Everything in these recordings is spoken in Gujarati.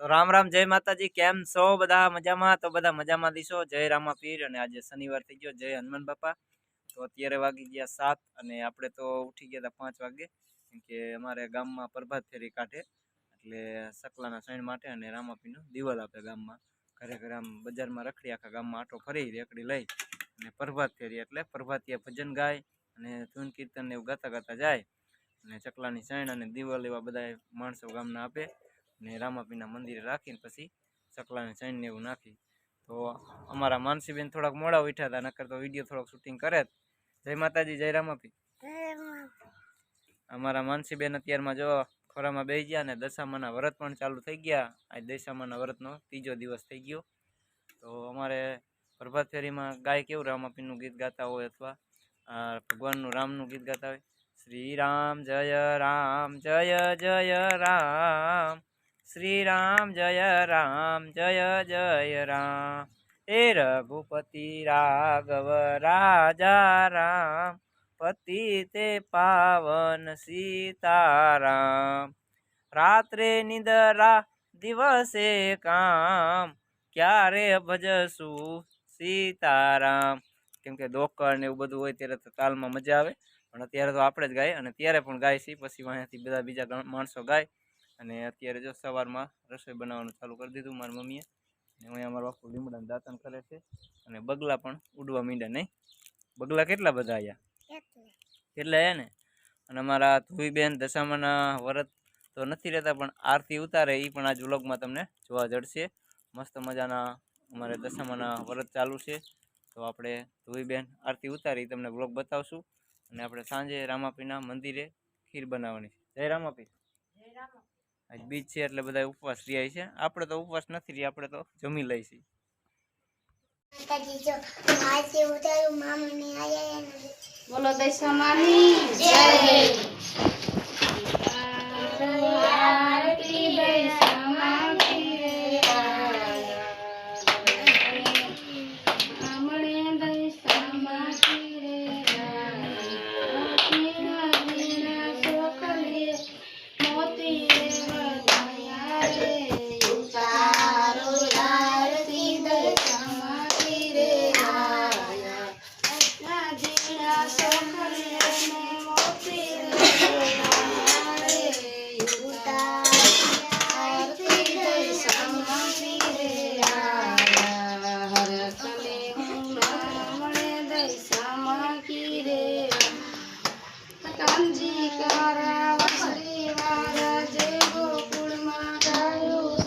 તો રામ રામ, જય માતાજી, કેમ છો? બધા મજામાં? તો બધા મજામાં દીશો જય રામા પીર, અને આજે શનિવાર થઈ ગયો, જય હનુમાન બાપા. તો અત્યારે વાગી ગયા સાત, અને આપણે તો ઉઠી ગયા હતા પાંચ વાગે, કેમ કે અમારે ગામમાં પ્રભાત ફેરી કાઢે, એટલે સકલાના સૈણ માટે અને રામાપીનો દિવાલ આપે ગામમાં. ઘરે ઘરે આમ બજારમાં રખડી આખા ગામમાં આટો ફરી રેકડી લઈ, અને પ્રભાત ફેરી એટલે પ્રભાતીય ભજન ગાય, અને ધૂન કીર્તન એવું ગાતા ગાતા જાય, અને ચકલાની સૈણ અને દિવલ એવા બધા માણસો ગામના આપે. ને રામાપીના મંદિરે રાખીને પછી ચકલાને ચણને એવું નાખી. તો અમારા માનસીબેન થોડાક મોડા ઉઠ્યા હતા નકર તો વીડિયો થોડોક શૂટિંગ કરે જ. જય માતાજી જય રામાપી. અમારા માનસીબેન અત્યારમાં જો ખોરામાં બેસી ગયા અને દશામાના વ્રત પણ ચાલુ થઈ ગયા. આજ દશામાના વ્રતનો ત્રીજો દિવસ થઈ ગયો. તો અમારે પ્રભાત ફેરીમાં ગાય કેવું રામાપીનું ગીત ગાતા હોય અથવા ભગવાનનું રામનું ગીત ગાતા હોય? શ્રી રામ જય રામ જય જય રામ. શ્રી રામ જય રામ, જય જય રામ. હે રઘુપતિ રાઘવ રાજા રામ, પતિ તે પાવન સીતારામ. રાત્રે નિદરા દિવસે કામ, ક્યારે ભજશું સીતારામ. કેમ કે ડોકર ને એવું બધું હોય ત્યારે તો તાલમાં મજા આવે, પણ અત્યારે તો આપણે જ ગાય અને ત્યારે પણ ગાય છે, પછી અહીંયાથી બધા બીજા માણસો ગાય. અને અત્યારે જો સવારમાં રસોઈ બનાવવાનું ચાલુ કરી દીધું મારી મમ્મીએ. અને અહીંયા અમારો આખું લીમડાનું દાંતન કરે છે અને બગલા પણ ઉડવા માંડ્યા નહીં. બગલા કેટલા બધા આવ્યા કેટલા આવ્યા ને? અને અમારા ધુઈબેન દશામાના વ્રત તો નથી રહેતા, પણ આરતી ઉતારે એ પણ આજ વ્લોગમાં તમને જોવા જડશે. મસ્ત મજાના અમારે દશામાના વ્રત ચાલુ છે. તો આપણે ધુઈબેન આરતી ઉતારી તમને વ્લોગ બતાવશું. અને આપણે સાંજે રામાપીના મંદિરે ખીર બનાવવાની જય રામાપી. આજ બીજ છે એટલે બધા ઉપવાસ રહ્યા છે. આપણે તો ઉપવાસ નથી રહ્યા આપણે તો જમી આયા ને બોલો દશા માની જય માકી રે કાંજી કારા વસરી વારા જય ગોકુળમાં ગાયું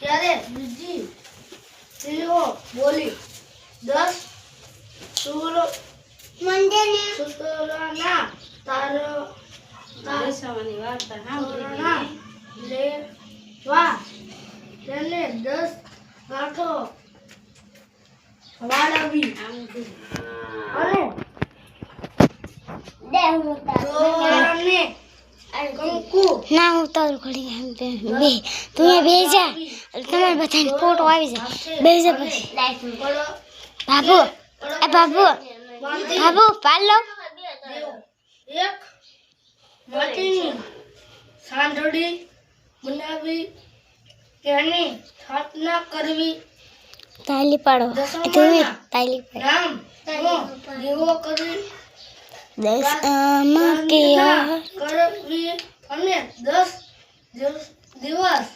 ત્યારે બીજી સ્ત્રીઓ બોલી દસ સુરો મંદિરને સુતરાના તારો તારસાવાની વાર્તા સાંભળના લે વા તેને દસ ગાંઠો વાળવી અને ના હું ઉતારું ઘડી એમ બે બે. તું બે જા. તમારે બધાને ફોટો આવી જાય. બે જા પછી. બાબુ એ બાબુ બાબુ પાલો એક માટીની સાંઢળી બનાવી તેની સ્થાપના કરવી તાલી પાડો દસમાના તાલી રામ નો દીવો કરી દસ આમાં કે પ્રાર્થના કરવી અને દસ દિવસ દિવસ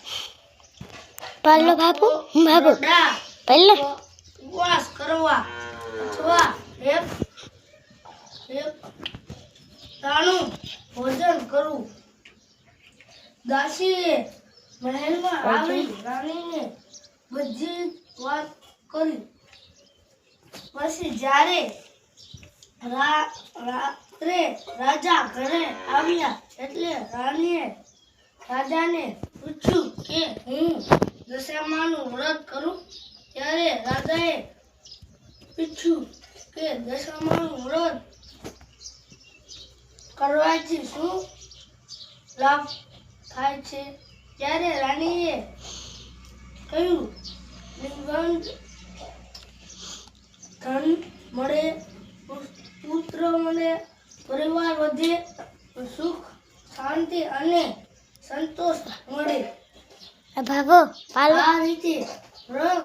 પાલો બાબુ બાબુ દા પાલો ઉપવાસ કરવા અથવા એક એક તાણું ભોજન કરવું. દાસીએ મહેલમાં આવી રાણીને બધી વાત કરી. પછી જ્યારે રાત્રે રાજા ઘરે આવ્યા એટલે રાણીએ રાજાને પૂછ્યું કે હું દશામાનું વ્રત કરું? ત્યારે રાજાએ પૂછ્યું કે દશામાનું વ્રત કરવાથી શું લાભ થાય છે? ત્યારે રાણીએ કહ્યું નિબંધ ધન મળે પુત્ર મળે પરિવાર વધે સુખ શાંતિ અને સંતોષ મળે. આ બાબુ આ રીતે